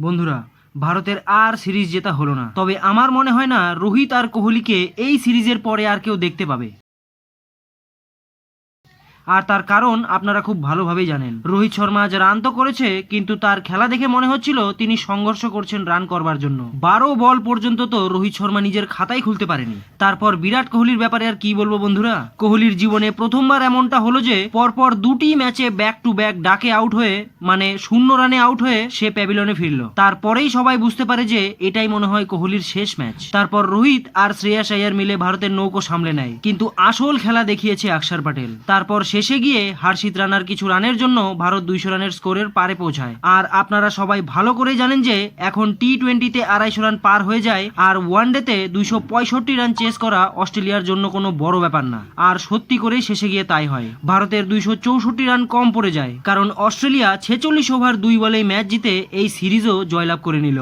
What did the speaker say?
বন্ধুরা, ভারতের আর সিরিজ জেতা হলো না। তবে আমার মনে হয় না, রোহিত আর কোহলিকে এই সিরিজের পরে আর কেউ দেখতে পাবে। আর তার কারণ আপনারা খুব ভালোভাবেই জানেন। রোহিত শর্মা আজ রান তো করেছে, কিন্তু তার খেলা দেখে মনে হচ্ছিল তিনি সংঘর্ষ করছেন রান করবার জন্য। বারো বল পর্যন্ত তো রোহিত শর্মা নিজের খাতাই খুলতে পারেনি। তারপর বিরাট কোহলির ব্যাপারে আর কি বলব বন্ধুরা? কোহলির জীবনে প্রথমবার এমনটা হলো যে, পরপর দুটি ম্যাচে ব্যাক টু ব্যাক ডাকে আউট হয়ে মানে শূন্য রানে আউট হয়ে সে প্যাভিলনে ফিরল। তারপরেই সবাই বুঝতে পারে যে, এটাই মনে হয় কোহলির শেষ ম্যাচ। তারপর রোহিত আর শ্রেয়াস আয়ার মিলে ভারতের নৌকো সামলে নেয়। কিন্তু আসল খেলা দেখিয়েছে অক্ষর প্যাটেল তারপর শেষে গিয়ে হার্ষিত রানার কিছু রানের জন্য ভারত দুইশো রানের স্কোরের পারে পৌঁছায়। আর আপনারা সবাই ভালো করে জানেন যে, এখন টি টোয়েন্টিতে আড়াইশো রান পার হয়ে যায় আর ওয়ান ডেতে দুইশো পঁয়ষট্টি রান চেস করা অস্ট্রেলিয়ার জন্য কোনো বড় ব্যাপার না। আর সত্যি করেই শেষে গিয়ে তাই হয়। ভারতের দুইশো চৌষট্টি রান কম পড়ে যায়, কারণ অস্ট্রেলিয়া ছেচল্লিশ ওভার দুই বলেই ম্যাচ জিতে এই সিরিজও জয়লাভ করে নিল।